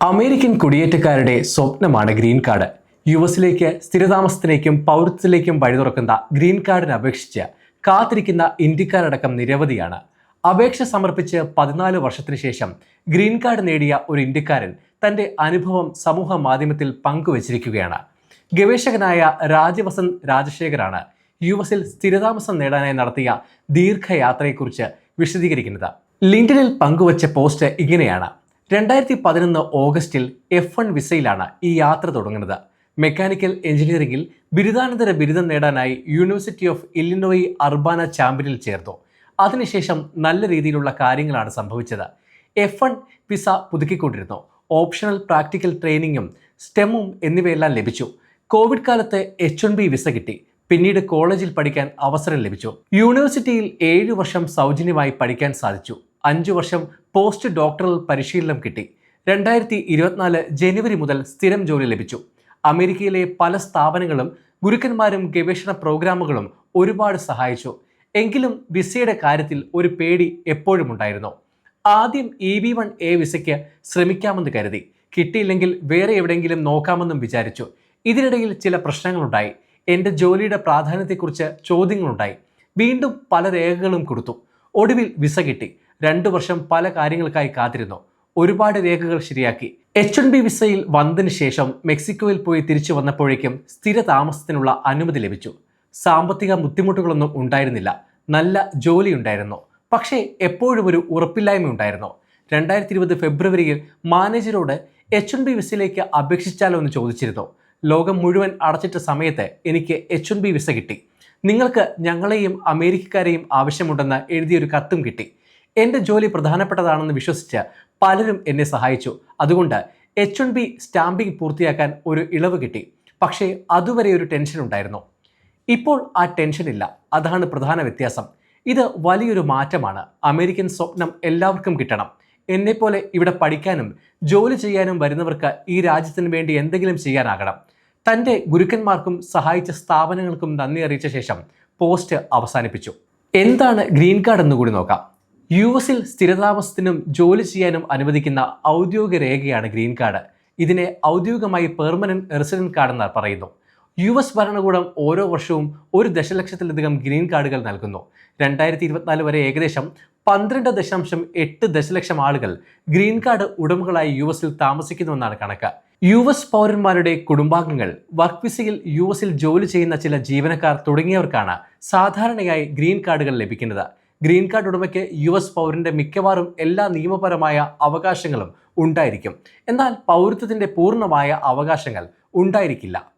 American കുടിയേറ്റക്കാരുടെ സ്വപ്നമാണ് green card. U എസിലേക്ക് സ്ഥിരതാമസത്തിലേക്കും പൗരത്വത്തിലേക്കും വഴി തുറക്കുന്ന ഗ്രീൻ കാർഡിന് അപേക്ഷിച്ച് കാത്തിരിക്കുന്ന ഇന്ത്യക്കാരടക്കം നിരവധിയാണ്. അപേക്ഷ സമർപ്പിച്ച് പതിനാല് വർഷത്തിനു ശേഷം ഗ്രീൻ കാർഡ് നേടിയ ഒരു ഇന്ത്യക്കാരൻ തന്റെ അനുഭവം സമൂഹ മാധ്യമത്തിൽ പങ്കുവച്ചിരിക്കുകയാണ്. ഗവേഷകനായ രാജവസന്ത് രാജശേഖരാണ് യു എസിൽ സ്ഥിരതാമസം നേടാനായി നടത്തിയ ദീർഘയാത്രയെക്കുറിച്ച് വിശദീകരിക്കുന്നത്. ലിങ്കനിൽ പങ്കുവച്ച പോസ്റ്റ് ഇങ്ങനെയാണ്. രണ്ടായിരത്തി പതിനൊന്ന് ഓഗസ്റ്റിൽ എഫ് വൺ വിസയിലാണ് ഈ യാത്ര തുടങ്ങുന്നത്. മെക്കാനിക്കൽ എഞ്ചിനീയറിംഗിൽ ബിരുദാനന്തര ബിരുദം നേടാനായി യൂണിവേഴ്സിറ്റി ഓഫ് ഇല്ലിനോയി അർബാന ചാമ്പ്യനിൽ ചേർന്നു. അതിനുശേഷം നല്ല രീതിയിലുള്ള കാര്യങ്ങളാണ് സംഭവിച്ചത്. എഫ് വൺ വിസ പുതുക്കിക്കൊണ്ടിരുന്നു. ഓപ്ഷണൽ പ്രാക്ടിക്കൽ ട്രെയിനിങ്ങും സ്റ്റെമും എന്നിവയെല്ലാം ലഭിച്ചു. കോവിഡ് കാലത്ത് എച്ച് വൺ ബി വിസ കിട്ടി. പിന്നീട് കോളേജിൽ പഠിക്കാൻ അവസരം ലഭിച്ചു. യൂണിവേഴ്സിറ്റിയിൽ ഏഴു വർഷം സൗജന്യമായി പഠിക്കാൻ സാധിച്ചു. അഞ്ചു വർഷം പോസ്റ്റ് ഡോക്ടറൽ പരിശീലനം കിട്ടി. രണ്ടായിരത്തി ഇരുപത്തിനാല് ജനുവരി മുതൽ സ്ഥിരം ജോലി ലഭിച്ചു. അമേരിക്കയിലെ പല സ്ഥാപനങ്ങളും ഗുരുക്കന്മാരും ഗവേഷണ പ്രോഗ്രാമുകളും ഒരുപാട് സഹായിച്ചു. എങ്കിലും വിസയുടെ കാര്യത്തിൽ ഒരു പേടി എപ്പോഴും ഉണ്ടായിരുന്നു. ആദ്യം ഇ ബി വൺ എ വിസയ്ക്ക് ശ്രമിക്കാമെന്ന് കരുതി. കിട്ടിയില്ലെങ്കിൽ വേറെ എവിടെയെങ്കിലും നോക്കാമെന്നും വിചാരിച്ചു. ഇതിനിടയിൽ ചില പ്രശ്നങ്ങളുണ്ടായി. എന്റെ ജോലിയുടെ പ്രാധാന്യത്തെക്കുറിച്ച് ചോദ്യങ്ങളുണ്ടായി. വീണ്ടും പല രേഖകളും കൊടുത്തു. ഒടുവിൽ വിസ കിട്ടി. രണ്ടു വർഷം പല കാര്യങ്ങൾക്കായി കാത്തിരുന്നു. ഒരുപാട് രേഖകൾ ശരിയാക്കി. എച്ച് എൻ ബി വിസയിൽ വന്നതിന് ശേഷം മെക്സിക്കോയിൽ പോയി തിരിച്ചു വന്നപ്പോഴേക്കും സ്ഥിര താമസത്തിനുള്ള അനുമതി ലഭിച്ചു. സാമ്പത്തിക ബുദ്ധിമുട്ടുകളൊന്നും ഉണ്ടായിരുന്നില്ല. നല്ല ജോലി ഉണ്ടായിരുന്നു. പക്ഷേ എപ്പോഴും ഒരു ഉറപ്പില്ലായ്മ ഉണ്ടായിരുന്നു. രണ്ടായിരത്തി ഇരുപത് ഫെബ്രുവരിയിൽ മാനേജരോട് എച്ച് എൻ ബി വിസയിലേക്ക് അപേക്ഷിച്ചാലോ എന്ന് ചോദിച്ചിരുന്നു. ലോകം മുഴുവൻ അടച്ചിട്ട സമയത്ത് എനിക്ക് എച്ച് എൻ ബി വിസ കിട്ടി. നിങ്ങൾക്ക് ഞങ്ങളെയും അമേരിക്കക്കാരെയും ആവശ്യമുണ്ടെന്ന് എഴുതിയൊരു കത്തും കിട്ടി. എന്റെ ജോലി പ്രധാനപ്പെട്ടതാണെന്ന് വിശ്വസിച്ച് പലരും എന്നെ സഹായിച്ചു. അതുകൊണ്ട് എച്ച് ബി സ്റ്റാമ്പിംഗ് പൂർത്തിയാക്കാൻ ഒരു ഇളവ് കിട്ടി. പക്ഷേ അതുവരെ ഒരു ടെൻഷൻ ഉണ്ടായിരുന്നു. ഇപ്പോൾ ആ ടെൻഷൻ ഇല്ല. അതാണ് പ്രധാന വ്യത്യാസം. ഇത് വലിയൊരു മാറ്റമാണ്. അമേരിക്കൻ സ്വപ്നം എല്ലാവർക്കും കിട്ടണം. എന്നെപ്പോലെ ഇവിടെ പഠിക്കാനും ജോലി ചെയ്യാനും വരുന്നവർക്ക് ഈ രാജ്യത്തിന് വേണ്ടി എന്തെങ്കിലും ചെയ്യാനാകണം. തന്റെ ഗുരുക്കന്മാർക്കും സഹായിച്ച സ്ഥാപനങ്ങൾക്കും നന്ദി അറിയിച്ച ശേഷം പോസ്റ്റ് അവസാനിപ്പിച്ചു. എന്താണ് ഗ്രീൻ കാർഡ് എന്ന് കൂടി നോക്കാം. യു എസിൽ സ്ഥിരതാമസത്തിനും ജോലി ചെയ്യാനും അനുവദിക്കുന്ന ഔദ്യോഗിക രേഖയാണ് ഗ്രീൻ കാർഡ്. ഇതിനെ ഔദ്യോഗികമായി പെർമനന്റ് റെസിഡന്റ് കാർഡ് എന്ന് പറയുന്നു. യു എസ് ഭരണകൂടം ഓരോ വർഷവും ഒരു ദശലക്ഷത്തിലധികം ഗ്രീൻ കാർഡുകൾ നൽകുന്നു. രണ്ടായിരത്തി ഇരുപത്തിനാല് വരെ ഏകദേശം പന്ത്രണ്ട് ദശാംശം എട്ട് ദശലക്ഷം ആളുകൾ ഗ്രീൻ കാർഡ് ഉടമകളായി യു എസിൽ താമസിക്കുന്നുവെന്നാണ് കണക്ക്. യു എസ് പൗരന്മാരുടെ കുടുംബാംഗങ്ങൾ വർക്ക് വിസയിൽ യു എസിൽ ജോലി ചെയ്യുന്ന ചില ജീവനക്കാർ തുടങ്ങിയവർക്കാണ് സാധാരണയായി ഗ്രീൻ കാർഡുകൾ ലഭിക്കുന്നത്. ഗ്രീൻ കാർഡ് ഉടമയ്ക്ക് യു എസ് പൗരന്റെ മിക്കവാറും എല്ലാ നിയമപരമായ അവകാശങ്ങളും ഉണ്ടായിരിക്കും. എന്നാൽ പൗരത്വത്തിന്റെ പൂർണമായ അവകാശങ്ങൾ ഉണ്ടായിരിക്കില്ല.